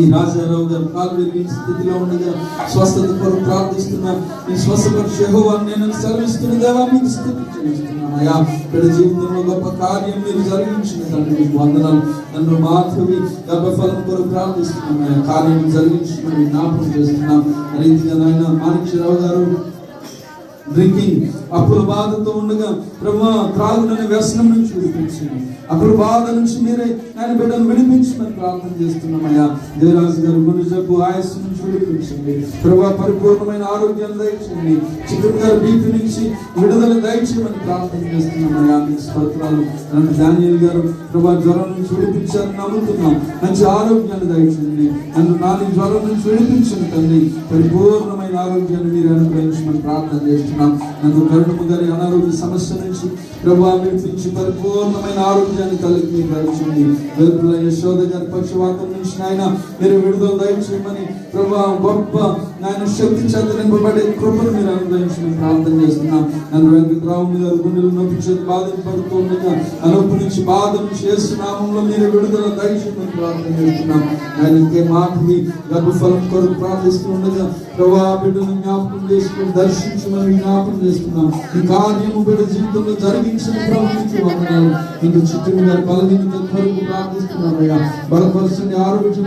ఈ రాజారావు గారు కాలు స్థితిలో ఉండగా స్వస్థత కొరకు ప్రార్థిస్తున్నా. ఈ స్వస్థపరిచే యెహోవాను నేను సెలవిస్తున్న దేవా మీకు స్థుతి చెల్లిస్తున్నాను అయ్యా బిడ్డ జీవితంలో గొప్ప కార్యం మీరు జరిగించిన తండ్రి మీకు వందనాలు. నన్ను మాధవి గర్భ ఫలం కొరకు ప్రార్థిస్తున్నాను అయ్యా కార్యం జరిగించమని జ్ఞాపకం చేస్తున్నాం. రీతిగా నాయన మాణిక్యరావు గారు డ్రింకింగ్ అప్పుల బాధతో ఉండగా ప్రభు త్రాగునని వ్యసనం నుంచి విడిపించండి అప్పుల బాధ నుంచి మీరే ఆయన బిడ్డను విడిపించమని ప్రార్థన చేస్తున్నామయ్యా. దేవరాజు గారు గురుజబ్బు ఆయస్సు నుంచి విడిపించండి. ప్రభా పరిపూర్ణమైన ఆరోగ్యాన్ని దయచేయండి. చికెన్ గారు బీపీ నుంచి విడుదల దయచేయమని ప్రార్థన చేస్తున్నామయ్యా. మీకు స్తోత్రాలు నన్ను డానియల్ గారు ప్రభా జ్వరం నుంచి విడిపించారని నమ్ముతున్నాం. మంచి ఆరోగ్యాన్ని దయచేయండి. నన్ను నాలుగు జ్వరం నుంచి విడిపించండి తండ్రి. పరిపూర్ణమైన ఆరోగ్యాన్ని మీరు అనుగ్రహించమని ప్రార్థన చేస్తున్నాం. నన్ను కరుణము గారి అనారోగ్య సమస్య నుంచి ప్రభావ విడిపించి పరిపూర్ణమైన ఆరోగ్యాన్ని కలిగి మీరు దయచేయండి వెలుపుల యశోద గారి పక్షవాతం నుంచి నాయన మీరు విడుదల దయచేయమని ప్రభా గొప్ప నాయన శక్తి చేత నింపబడే కృపను మీరు అనుగ్రహించమని ప్రార్థన చేస్తున్నాం. నన్ను వెంకటరావు గారు గుండెలు నొప్పి చేతి బాధింపడుతూ నుంచి బాధ నుంచి నామంలో మీరు విడుదల దయచేయమని ప్రార్థన చేస్తున్నాం. ఆయన ఇంకే మాటవి గర్భఫలం కొరకు ప్రార్థిస్తూ ఉండగా ప్రభా బిడ్డను జ్ఞాపకం చేసుకుని దర్శించమని జ్ఞాపకం చేస్తున్నాం. ఈ కార్యము బిడ్డ జీవితంలో జరిగించిన ప్రభుత్వం వందనాలు. ఇంక చిత్రం గారి బలహీనత కొరకు ప్రార్థిస్తున్నాం అయ్యా. బలపరచండి ఆరోగ్యం